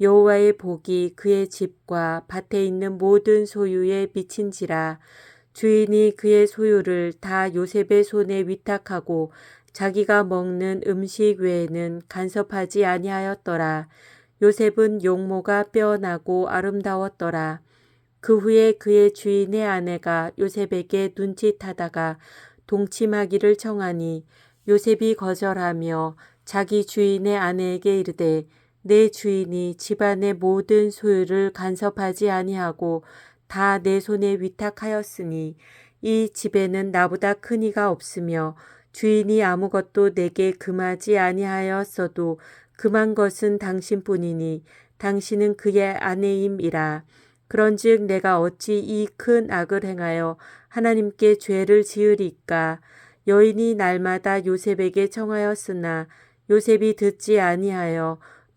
여호와의 복이 그의 집과 밭에 있는 모든 소유에 미친지라 주인이 그의 소유를 다 요셉의 손에 위탁하고 자기가 먹는 음식 외에는 간섭하지 아니하였더라. 요셉은 용모가 빼어나고 아름다웠더라. 그 후에 그의 주인의 아내가 요셉에게 눈짓하다가 동침하기를 청하니 요셉이 거절하며 자기 주인의 아내에게 이르되 내 주인이 집안의 모든 소유를 간섭하지 아니하고 다 내 손에 위탁하였으니 이 집에는 나보다 큰 이가 없으며 주인이 아무것도 내게 금하지 아니하였어도 금한 것은 당신뿐이니 당신은 그의 아내임이라. 그런즉 내가 어찌 이 큰 악을 행하여 하나님께 죄를 지으리까? 여인이 날마다 요셉에게 청하였으나 요셉이 듣지 아니하여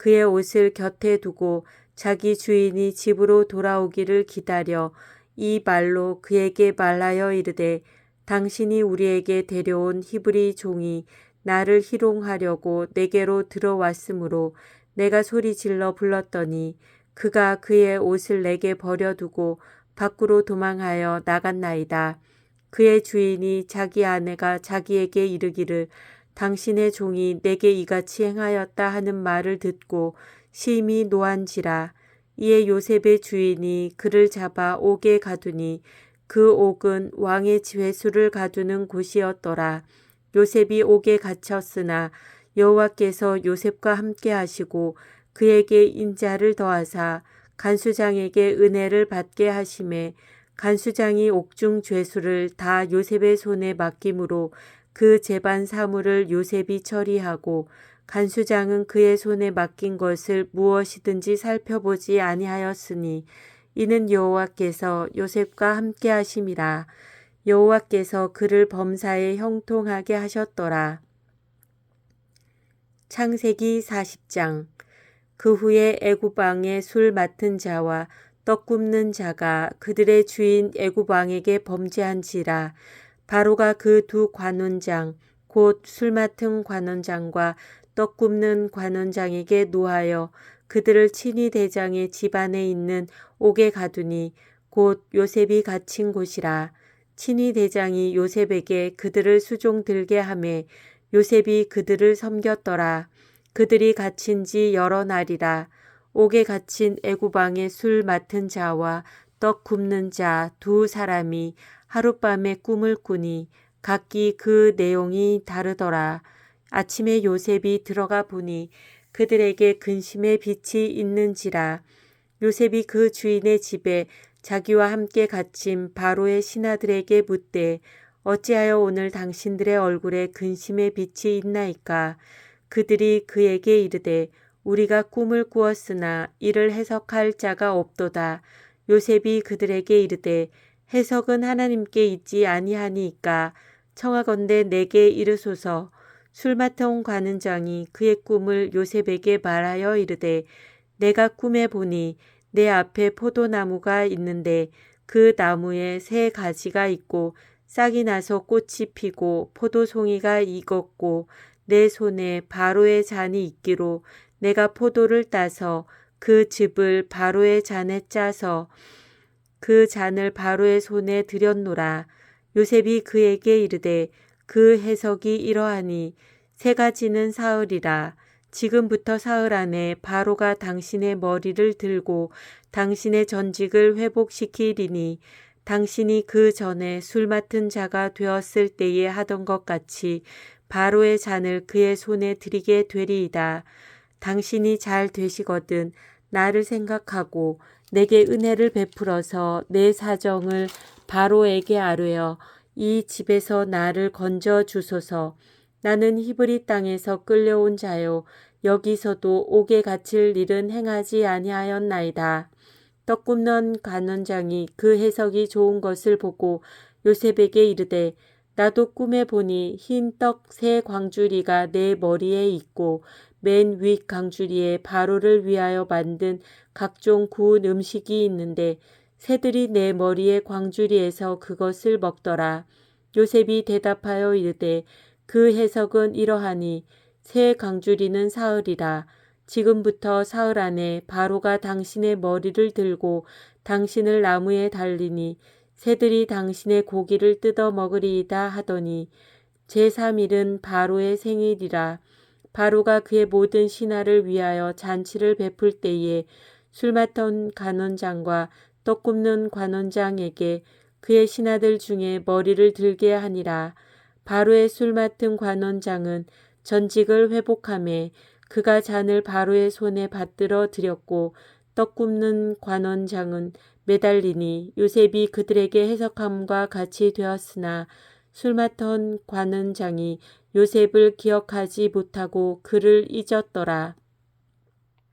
그의 옷을 곁에 두고 자기 주인이 집으로 돌아오기를 기다려 이 말로 그에게 말하여 이르되 당신이 우리에게 데려온 히브리 종이 나를 희롱하려고 내게로 들어왔으므로 내가 소리 질러 불렀더니 그가 그의 옷을 내게 버려두고 밖으로 도망하여 나갔나이다. 그의 주인이 자기 아내가 자기에게 이르기를 당신의 종이 내게 이같이 행하였다 하는 말을 듣고 심히 노한지라 이에 요셉의 주인이 그를 잡아 옥에 가두니 그 옥은 왕의 지회수를 가두는 곳이었더라. 요셉이 옥에 갇혔으나 여호와께서 요셉과 함께 하시고 그에게 인자를 더하사 간수장에게 은혜를 받게 하심에 간수장이 옥중 죄수를 다 요셉의 손에 맡김으로 그 재반 사물을 요셉이 처리하고 간수장은 그의 손에 맡긴 것을 무엇이든지 살펴보지 아니하였으니 이는 여호와께서 요셉과 함께 하심이라. 여호와께서 그를 범사에 형통하게 하셨더라. 창세기 40장. 그 후에 애굽 왕의 술 맡은 자와 떡 굽는 자가 그들의 주인 애굽 왕에게 범죄한지라 바로가 그 두 관원장 곧 술 맡은 관원장과 떡 굽는 관원장에게 노하여 그들을 친위 대장의 집안에 있는 옥에 가두니 곧 요셉이 갇힌 곳이라. 친위 대장이 요셉에게 그들을 수종 들게 하매 요셉이 그들을 섬겼더라. 그들이 갇힌 지 여러 날이라. 옥에 갇힌 애구방의 술 맡은 자와 떡 굽는 자 두 사람이 하룻밤에 꿈을 꾸니 각기 그 내용이 다르더라. 아침에 요셉이 들어가 보니 그들에게 근심의 빛이 있는지라 요셉이 그 주인의 집에 자기와 함께 갇힌 바로의 신하들에게 묻되 어찌하여 오늘 당신들의 얼굴에 근심의 빛이 있나이까 그들이 그에게 이르되 우리가 꿈을 꾸었으나 이를 해석할 자가 없도다. 요셉이 그들에게 이르되 해석은 하나님께 있지 아니하니이까 청하건대 내게 이르소서. 술 맡아온 관은장이 그의 꿈을 요셉에게 말하여 이르되 내가 꿈에 보니 내 앞에 포도나무가 있는데 그 나무에 새 가지가 있고 싹이 나서 꽃이 피고 포도송이가 익었고 내 손에 바로의 잔이 있기로 내가 포도를 따서 그 즙을 바로의 잔에 짜서 그 잔을 바로의 손에 들였노라. 요셉이 그에게 이르되 그 해석이 이러하니 세 가지는 사흘이라. 지금부터 사흘 안에 바로가 당신의 머리를 들고 당신의 전직을 회복시키리니 당신이 그 전에 술 맡은 자가 되었을 때에 하던 것 같이 바로의 잔을 그의 손에 드리게 되리이다. 당신이 잘 되시거든 나를 생각하고 내게 은혜를 베풀어서 내 사정을 바로에게 아뢰어 이 집에서 나를 건져 주소서. 나는 히브리 땅에서 끌려온 자요 여기서도 옥에 갇힐 일은 행하지 아니하였나이다. 떡 굽는 간원장이 그 해석이 좋은 것을 보고 요셉에게 이르되 나도 꿈에 보니 흰 떡 세 광주리가 내 머리에 있고 맨윗 광주리에 바로를 위하여 만든 각종 구운 음식이 있는데 새들이 내 머리의 광주리에서 그것을 먹더라. 요셉이 대답하여 이르되 그 해석은 이러하니 새 광주리는 사흘이라. 지금부터 사흘 안에 바로가 당신의 머리를 들고 당신을 나무에 달리니 새들이 당신의 고기를 뜯어 먹으리이다 하더니 제3일은 바로의 생일이라. 바로가 그의 모든 신하를 위하여 잔치를 베풀 때에 술 맡은 간원장과 떡 굽는 관원장에게 그의 신하들 중에 머리를 들게 하니라. 바로의 술 맡은 관원장은 전직을 회복함에 그가 잔을 바로의 손에 받들어 드렸고 떡 굽는 관원장은 매달리니 요셉이 그들에게 해석함과 같이 되었으나 술 맡은 관원장이 요셉을 기억하지 못하고 그를 잊었더라.